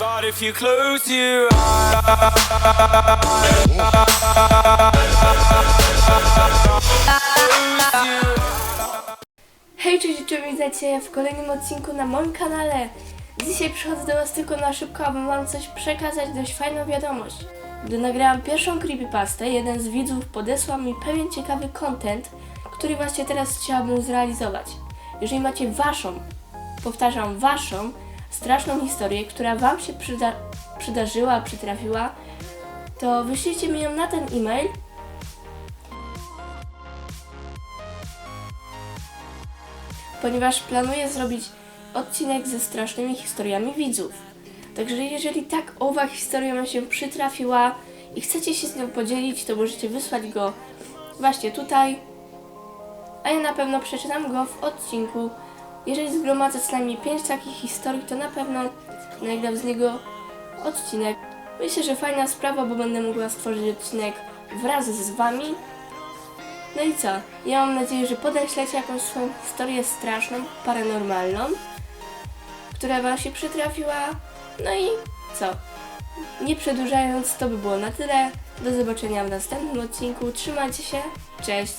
But if you close your Hej, cześć, cześć, witajcie w kolejnym odcinku na moim kanale. Dzisiaj przychodzę do Was tylko na szybko, aby Wam coś przekazać, dość fajną wiadomość. Gdy nagrałam pierwszą creepypastę, jeden z widzów podesłał mi pewien ciekawy content, który właśnie teraz chciałabym zrealizować. Jeżeli macie Waszą, powtarzam, Waszą straszną historię, która Wam się przyda przydarzyła, przytrafiła, to wyślijcie mi ją na ten e-mail ponieważ planuję zrobić odcinek ze strasznymi historiami widzów. Także jeżeli tak owa historia mi się przytrafiła i chcecie się z nią podzielić, to możecie wysłać go właśnie tutaj, a ja na pewno przeczytam go w odcinku. Jeżeli zgromadzę co najmniej 5 takich historii, to na pewno nagram z niego odcinek. Myślę, że fajna sprawa, bo będę mogła stworzyć odcinek wraz z Wami. No i co? Ja mam nadzieję, że podeślecie jakąś swoją historię straszną, paranormalną, która Wam się przytrafiła. No i co? Nie przedłużając, to by było na tyle. Do zobaczenia w następnym odcinku. Trzymajcie się. Cześć!